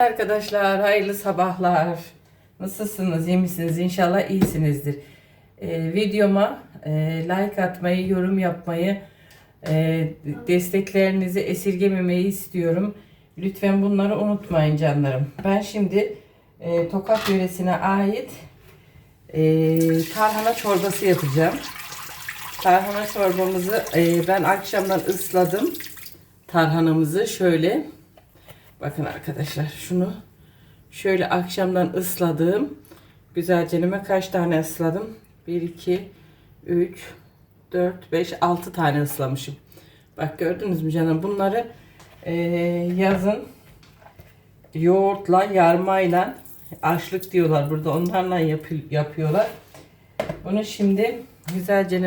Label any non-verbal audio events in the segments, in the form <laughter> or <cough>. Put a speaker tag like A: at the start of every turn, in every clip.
A: Arkadaşlar hayırlı sabahlar. Nasılsınız? iyi misiniz? İnşallah iyisinizdir. Ee, videoma e, like atmayı, yorum yapmayı, e, desteklerinizi esirgememeyi istiyorum. Lütfen bunları unutmayın canlarım. Ben şimdi e, Tokat yöresine ait e, tarhana çorbası yapacağım. Tarhana çorbamızı e, ben akşamdan ısladım. Tarhanamızı şöyle Bakın arkadaşlar şunu şöyle akşamdan ısladım. Güzelce kaç tane ısladım? 1, 2, 3, 4, 5, 6 tane ıslamışım. Bak gördünüz mü canım? Bunları e, yazın yoğurtla, yarmayla açlık diyorlar burada. Onlarla yapı- yapıyorlar. Bunu şimdi güzelce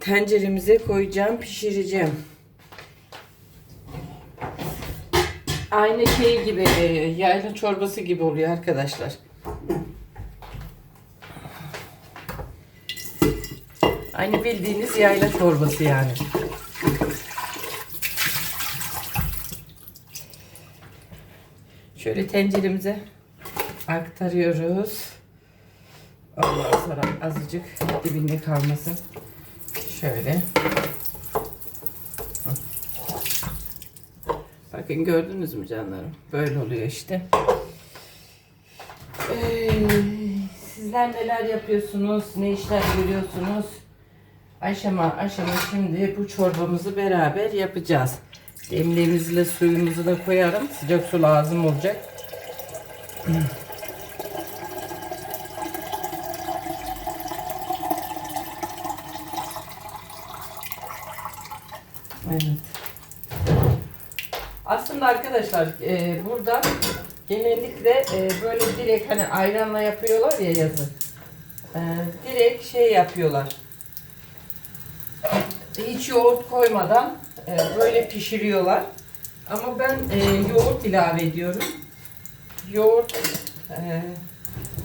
A: tenceremize koyacağım, pişireceğim. Aynı şey gibi e, yayla çorbası gibi oluyor arkadaşlar. Aynı bildiğiniz yayla çorbası yani. Şöyle tenceremize aktarıyoruz. Ondan sonra azıcık dibinde kalmasın. Şöyle. Bakın gördünüz mü canlarım? Böyle oluyor işte. Ee, sizler neler yapıyorsunuz? Ne işler görüyorsunuz? Aşama aşama şimdi bu çorbamızı beraber yapacağız. Demliğimizle suyumuzu da koyarım. Sıcak su lazım olacak. Evet. Aslında arkadaşlar e, burada genellikle e, böyle direkt hani ayranla yapıyorlar ya yazın. E, direkt şey yapıyorlar. Hiç yoğurt koymadan e, böyle pişiriyorlar. Ama ben e, yoğurt ilave ediyorum. Yoğurt e,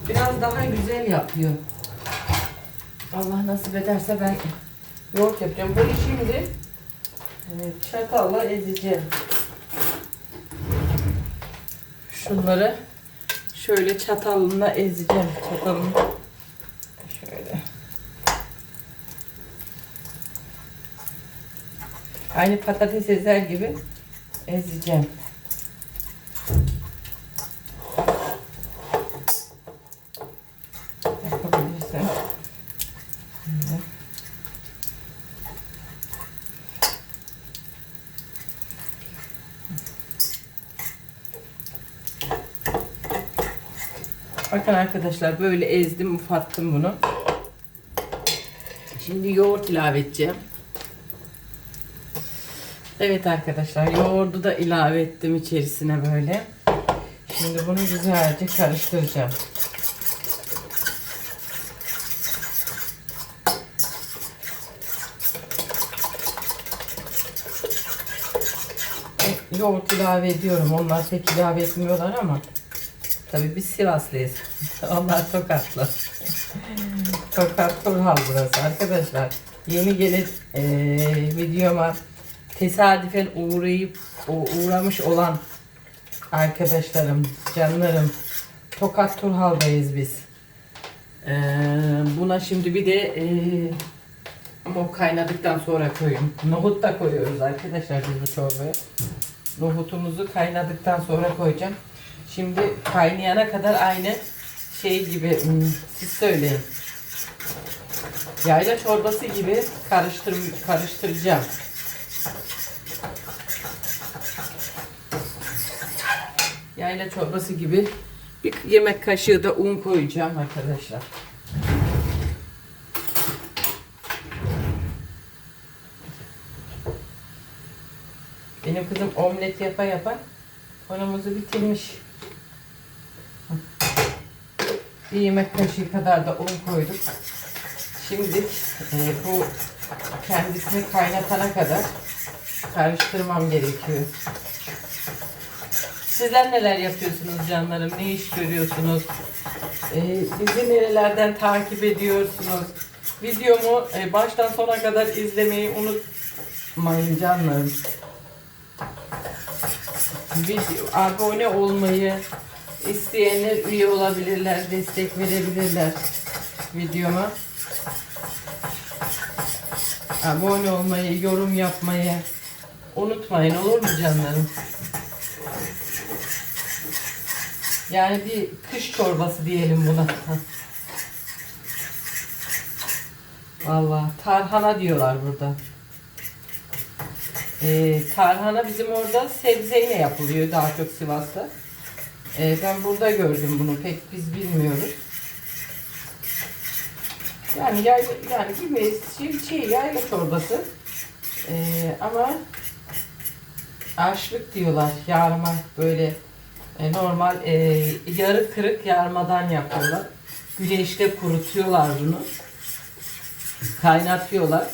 A: biraz daha güzel yapıyor. Allah nasip ederse ben yoğurt yapacağım. Bunu şimdi e, çatalla ezeceğim. Şunları şöyle çatalımla ezeceğim. Çatalım şöyle. Aynı patates ezer gibi ezeceğim. Yapabilirsen. Böyle. Bakın arkadaşlar böyle ezdim ufattım bunu. Şimdi yoğurt ilave edeceğim. Evet arkadaşlar yoğurdu da ilave ettim içerisine böyle. Şimdi bunu güzelce karıştıracağım. Yoğurt ilave ediyorum. Onlar pek ilave etmiyorlar ama Tabii biz Sivaslıyız. <laughs> Onlar Tokatlı. Tokat Turhal burası arkadaşlar. Yeni gelip e, videoma tesadüfen uğrayıp uğramış olan arkadaşlarım, canlarım Tokat Turhal'dayız biz. E, buna şimdi bir de e, ama o kaynadıktan sonra koyun. Nohut da koyuyoruz arkadaşlar biz bu çorbaya. Nohutumuzu kaynadıktan sonra koyacağım. Şimdi kaynayana kadar aynı şey gibi hmm, siz söyleyin. Yayla çorbası gibi karıştır karıştıracağım. Yayla çorbası gibi bir yemek kaşığı da un koyacağım arkadaşlar. Benim kızım omlet yapa yapa konumuzu bitirmiş. Bir yemek kaşığı kadar da un koyduk. Şimdi e, bu kendisini kaynatana kadar karıştırmam gerekiyor. Sizler neler yapıyorsunuz canlarım? Ne iş görüyorsunuz? E, bizi nerelerden takip ediyorsunuz? Videomu e, baştan sona kadar izlemeyi unutmayın canlarım. video, abone olmayı isteyenler üye olabilirler, destek verebilirler videoma. Abone olmayı, yorum yapmayı unutmayın olur mu canlarım? Yani bir kış çorbası diyelim buna. Vallahi tarhana diyorlar burada. Ee, tarhana bizim orada sebzeyle yapılıyor daha çok Sivas'ta. Ee, ben burada gördüm bunu pek biz bilmiyoruz. Yani yayla, yani gibi şey, şey yayla çorbası. Ee, ama aşlık diyorlar yarma böyle e, normal e, yarı kırık yarmadan yapıyorlar. Güneşte kurutuyorlar bunu. Kaynatıyorlar.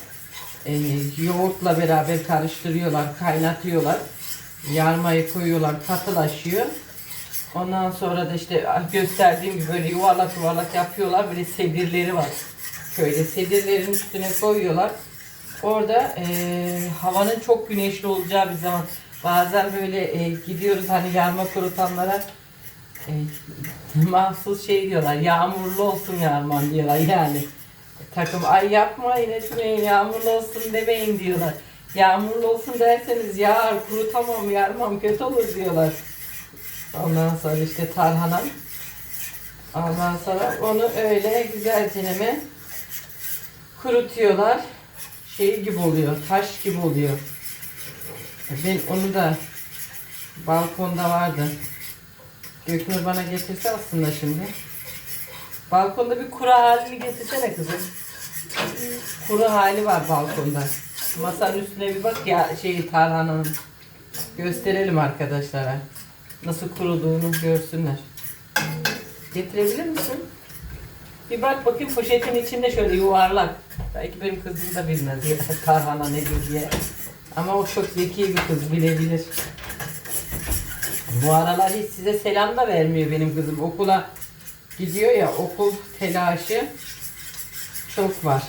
A: E, yoğurtla beraber karıştırıyorlar, kaynatıyorlar. Yarmayı koyuyorlar, katılaşıyor. Ondan sonra da işte gösterdiğim gibi böyle yuvarlak yuvarlak yapıyorlar. Böyle sedirleri var. Şöyle sedirlerin üstüne koyuyorlar. Orada e, havanın çok güneşli olacağı bir zaman bazen böyle e, gidiyoruz hani yarma kurutanlara e, <laughs> mahsus şey diyorlar yağmurlu olsun yarman diyorlar yani takım ay yapmayın etmeyin yağmurlu olsun demeyin diyorlar. Yağmurlu olsun derseniz yağar kurutamam yarmam kötü olur diyorlar. Ondan sonra işte tarhana. Ondan sonra onu öyle güzelce mi kurutuyorlar. Şey gibi oluyor, taş gibi oluyor. Ben onu da balkonda vardı. Göknur bana getirse aslında şimdi. Balkonda bir kuru halini getirsene kızım. Kuru hali var balkonda. Masanın üstüne bir bak ya şey tarhananın. Gösterelim arkadaşlara. Nasıl kuruduğunu görsünler. Getirebilir misin? Bir bak bakayım poşetin içinde şöyle yuvarlak. Belki benim kızım da bilmez ya tarhana nedir diye. Ama o çok zeki bir kız bilebilir. Bu aralar hiç size selam da vermiyor benim kızım. Okula gidiyor ya okul telaşı çok var.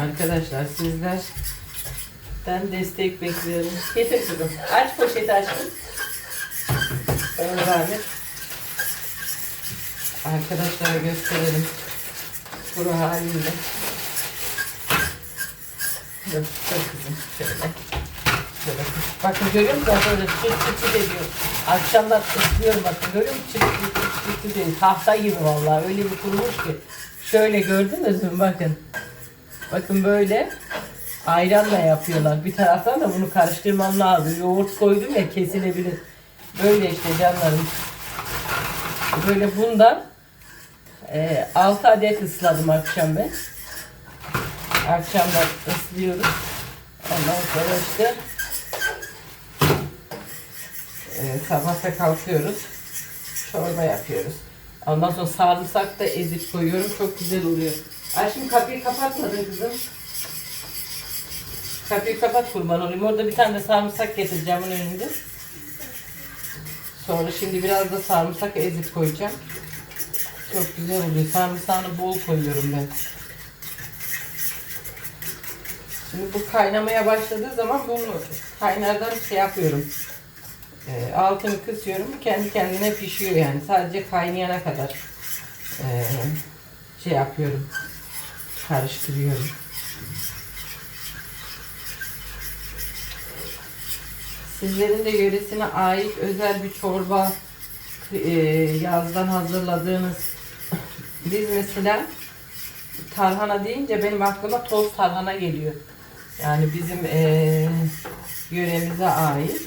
A: Arkadaşlar sizlerden destek bekliyorum. Getir kızım. Aç poşeti aşkım. Beraber arkadaşlara gösterelim. Kuru halinde. Dur, dur kızım şöyle. Şöyle. Bakın görüyor musunuz? Böyle çıt çıt çıt ediyor. Akşamlar ıslıyorum bakın görüyor musunuz? Çıt çıt çıt çıt çıt ediyor. Tahta gibi vallahi öyle bir kurumuş ki. Şöyle gördünüz mü bakın. Bakın böyle ayranla yapıyorlar. Bir taraftan da bunu karıştırmam lazım. Yoğurt koydum ya kesilebilir. Böyle işte canlarım. Böyle bundan e, 6 adet ısladım akşam ben. Akşam da ıslıyoruz. Ondan sonra işte e, sabahta kalkıyoruz. Çorba yapıyoruz. Ondan sonra sarımsak da ezip koyuyorum. Çok güzel oluyor. Ay şimdi kapıyı kapatmadın kızım. Kapıyı kapat kurban olayım. Orada bir tane de sarımsak getireceğim onun önünde. Sonra şimdi biraz da sarımsak ezip koyacağım. Çok güzel oluyor. Sarımsağını bol koyuyorum ben. Şimdi bu kaynamaya başladığı zaman bunu kaynardan şey yapıyorum. E, altını kısıyorum. Kendi kendine pişiyor yani. Sadece kaynayana kadar e, şey yapıyorum. Karıştırıyorum. Sizlerin de yöresine ait özel bir çorba e, yazdan hazırladığınız biz mesela tarhana deyince benim aklıma toz tarhana geliyor. Yani bizim e, yöremize ait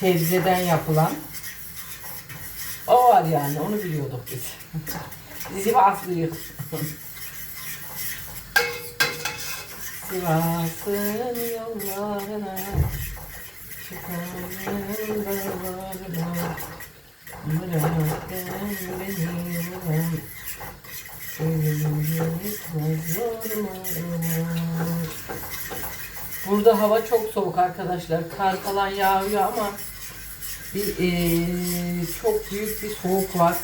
A: sebzeden yapılan o var yani onu biliyorduk biz. <laughs> Bizi aslıyız. <laughs> Sivas'ın yollarına Burada hava çok soğuk arkadaşlar. Kar falan yağıyor ama bir eee, çok büyük bir soğuk var.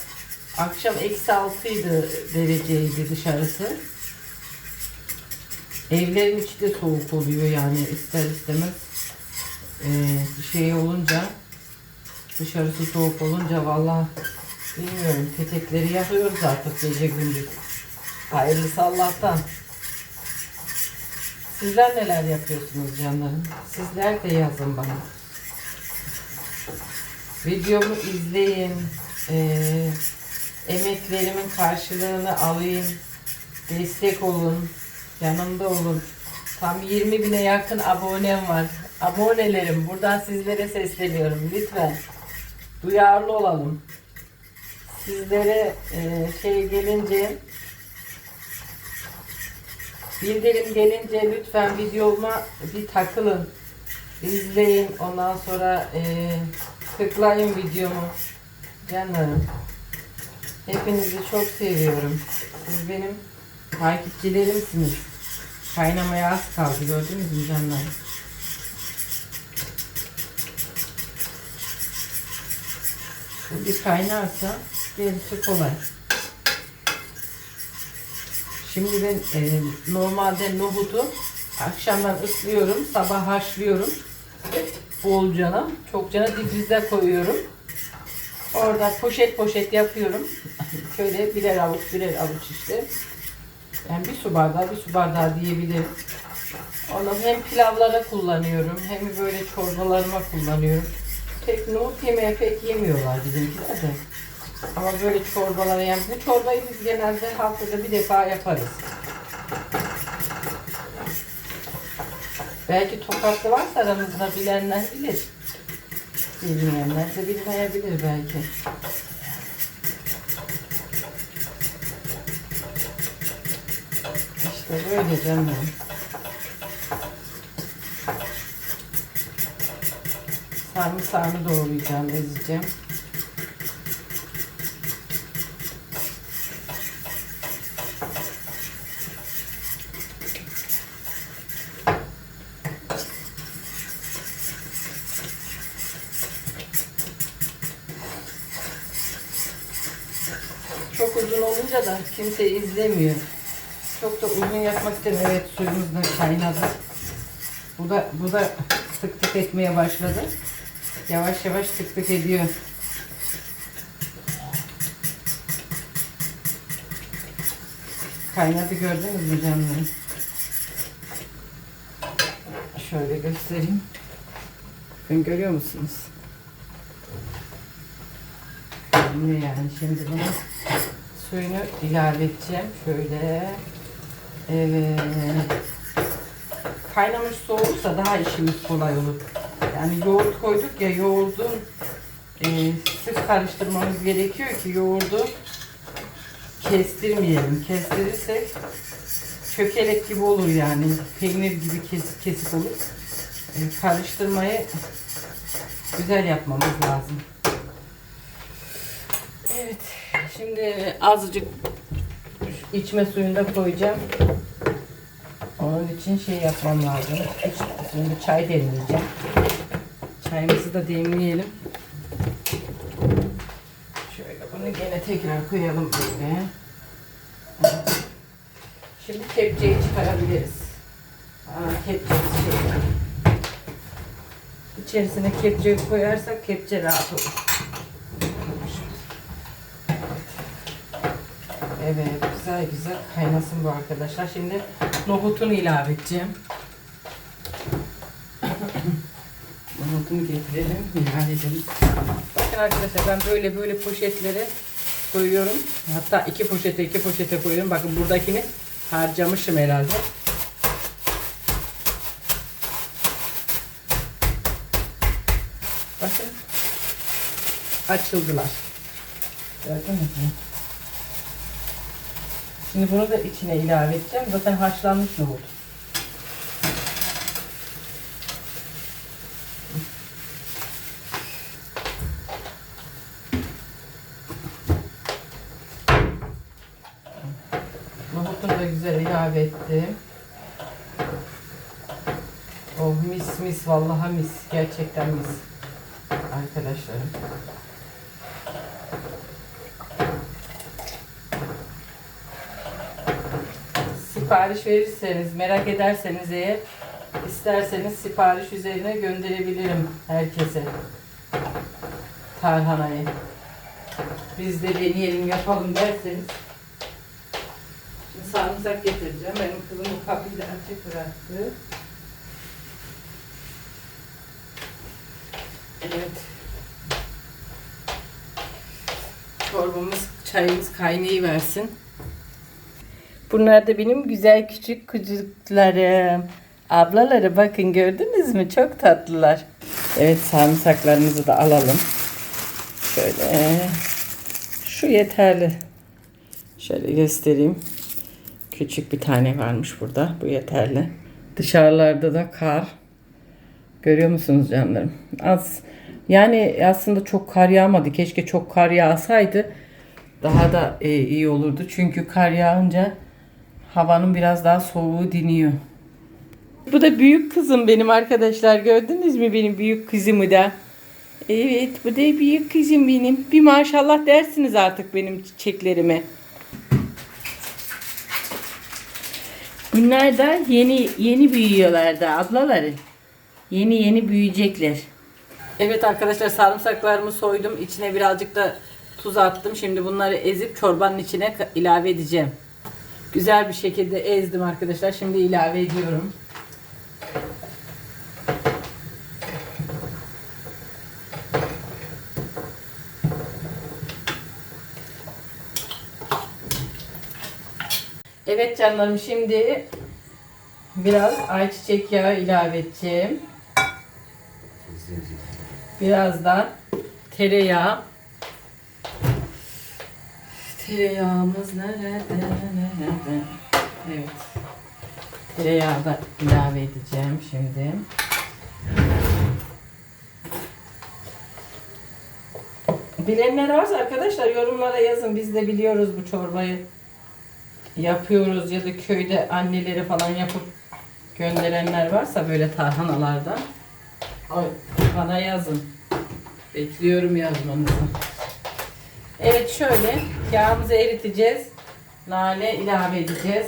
A: Akşam eksi altıydı dereceydi dışarısı. Evlerin içi de soğuk oluyor yani ister istemez. E, şey olunca dışarısı soğuk olunca vallahi bilmiyorum petekleri yakıyoruz artık gece gündüz. Hayırlısı Allah'tan. Sizler neler yapıyorsunuz canlarım? Sizler de yazın bana. Videomu izleyin. Ee, emeklerimin karşılığını alayım. Destek olun. Yanımda olun. Tam 20 bine yakın abonem var. Abonelerim buradan sizlere sesleniyorum. Lütfen duyarlı olalım. Sizlere e, şey gelince bildirim gelince lütfen videoma bir takılın. İzleyin. Ondan sonra e, tıklayın videomu. Canlarım. Hepinizi çok seviyorum. Siz benim takipçilerimsiniz. Kaynamaya az kaldı gördünüz mü canlar? Bir kaynarsa gerisi kolay. Şimdi ben e, normalde nohutu akşamdan ıslıyorum, sabah haşlıyorum. Bolcana, çokcana difrize koyuyorum. Orada poşet poşet yapıyorum. Şöyle birer avuç birer avuç işte. Yani bir su bardağı bir su bardağı diyebilirim. Onu hem pilavlara kullanıyorum hem böyle çorbalarıma kullanıyorum. Pek nohut yemeği pek yemiyorlar bizimkiler de. Ama böyle çorbalara yani bu çorbayı biz genelde haftada bir defa yaparız. Belki tokatlı varsa aramızda bilenler bilir. Bilmeyenler de bilmeyebilir belki. İşte böyle canım. Sarımsağını doğrayacağım, ezeceğim. Çok uzun olunca da kimse izlemiyor. Çok da uzun yapmak istemiyorum. Evet suyumuz da kaynadı. Bu da, bu da tık tık etmeye başladı. Yavaş yavaş tık tık ediyor. Kaynadı gördünüz mü canlarım? Şöyle göstereyim. Bakın görüyor musunuz? Şimdi yani şimdi bunu suyunu ilave edeceğim. Şöyle. Evet. Kaynamış soğursa daha işimiz kolay olur. Yani yoğurt koyduk ya yoğurdu e, sık karıştırmamız gerekiyor ki yoğurdu kestirmeyelim. Kestirirsek çökelek gibi olur yani. Peynir gibi kesik kesik olur. E, karıştırmayı güzel yapmamız lazım. Evet. Şimdi azıcık içme suyunu da koyacağım. Onun için şey yapmam lazım. Şimdi çay demleyeceğim. Çayımızı da demleyelim. Şöyle bunu gene tekrar koyalım böyle. Şimdi kepçeyi çıkarabiliriz. Aa, kepçesi şey. İçerisine kepçeyi koyarsak kepçe rahat olur. Evet, güzel güzel kaynasın bu arkadaşlar. Şimdi nohutunu ilave edeceğim. Nohutunu getirelim, ilave edelim. Bakın arkadaşlar ben böyle böyle poşetlere koyuyorum. Hatta iki poşete iki poşete koyuyorum. Bakın buradakini harcamışım herhalde. Bakın açıldılar. Gördünüz mü? Şimdi bunu da içine ilave edeceğim. Zaten haşlanmış nohut. Nohutunu da güzel ilave. Oh mis mis vallahi mis. Gerçekten mis. Arkadaşlarım. Sipariş verirseniz, merak ederseniz eğer İsterseniz sipariş üzerine gönderebilirim herkese. Tarhanayı. Biz de deneyelim yapalım derseniz. Sarımsak getireceğim. Benim kızım bu kapıyı açık bıraktı. Evet. Çorbamız, çayımız kaynayı versin. Bunlar da benim güzel küçük kucuklarım. Ablaları bakın gördünüz mü? Çok tatlılar. Evet sarımsaklarımızı da alalım. Şöyle. Şu yeterli. Şöyle göstereyim. Küçük bir tane varmış burada. Bu yeterli. Dışarılarda da kar. Görüyor musunuz canlarım? Az. Yani aslında çok kar yağmadı. Keşke çok kar yağsaydı daha da e, iyi olurdu. Çünkü kar yağınca havanın biraz daha soğuğu diniyor. Bu da büyük kızım benim arkadaşlar. Gördünüz mü benim büyük kızımı da? Evet bu da büyük kızım benim. Bir maşallah dersiniz artık benim çiçeklerime. Bunlar da yeni yeni büyüyorlar da ablaları. Yeni yeni büyüyecekler. Evet arkadaşlar sarımsaklarımı soydum. İçine birazcık da tuz attım. Şimdi bunları ezip çorbanın içine ilave edeceğim. Güzel bir şekilde ezdim arkadaşlar. Şimdi ilave ediyorum. Evet canlarım şimdi biraz ayçiçek yağı ilave edeceğim. Biraz da tereyağı. Tereyağımız nerede? Nerede? Evet. Tereyağı da ilave edeceğim şimdi. Bilenler varsa arkadaşlar yorumlara yazın. Biz de biliyoruz bu çorbayı. Yapıyoruz ya da köyde anneleri falan yapıp gönderenler varsa böyle tarhanalardan. Ay, bana yazın. Bekliyorum yazmanızı. Evet şöyle yağımızı eriteceğiz. Nane ilave edeceğiz.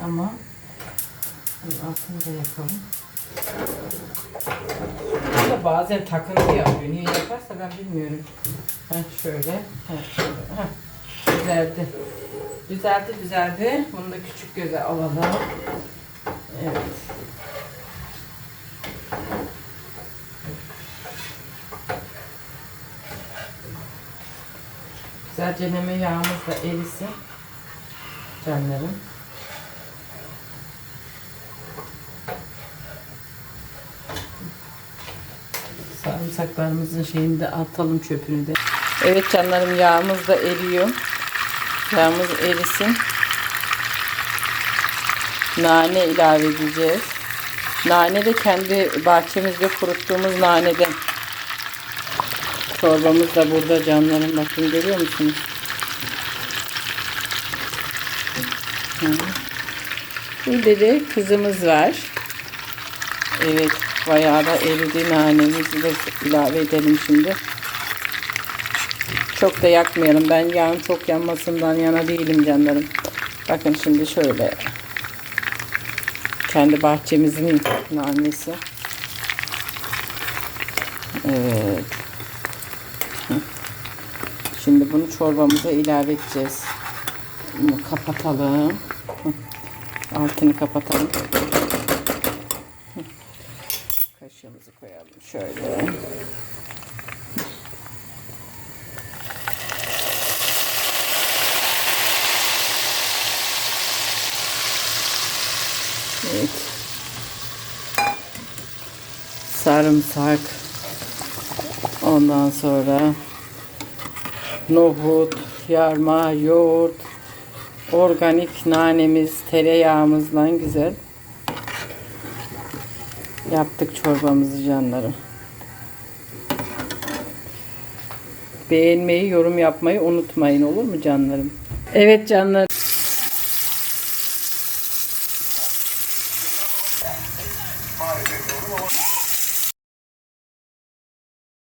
A: Tamam. Altını da yapalım. Bu bazen takıntı yapıyor. Niye yaparsa ben bilmiyorum. Heh, şöyle. Heh, şöyle. Heh. Düzeldi. Düzeldi düzeldi. Bunu da küçük göze alalım. Evet. Güzelce neme yağımız da erisin. Canlarım. Sarımsaklarımızın şeyini de atalım çöpünü de. Evet canlarım yağımız da eriyor. Yağımız erisin. Nane ilave edeceğiz. Nane de kendi bahçemizde kuruttuğumuz naneden. Çorbamız da burada canlarım. Bakın görüyor musunuz? Burada da kızımız var. Evet. Bayağı da eridi nanemizi de ilave edelim şimdi. Çok da yakmayalım. Ben yağın çok yanmasından yana değilim canlarım. Bakın şimdi şöyle. Kendi bahçemizin nanesi. Evet. Şimdi bunu çorbamıza ilave edeceğiz. Bunu kapatalım. Altını kapatalım. Hı. Kaşığımızı koyalım şöyle. Evet. Sarımsak. Ondan sonra nohut, yarma, yoğurt, organik nanemiz, tereyağımızla güzel yaptık çorbamızı canlarım. Beğenmeyi, yorum yapmayı unutmayın olur mu canlarım? Evet canlarım.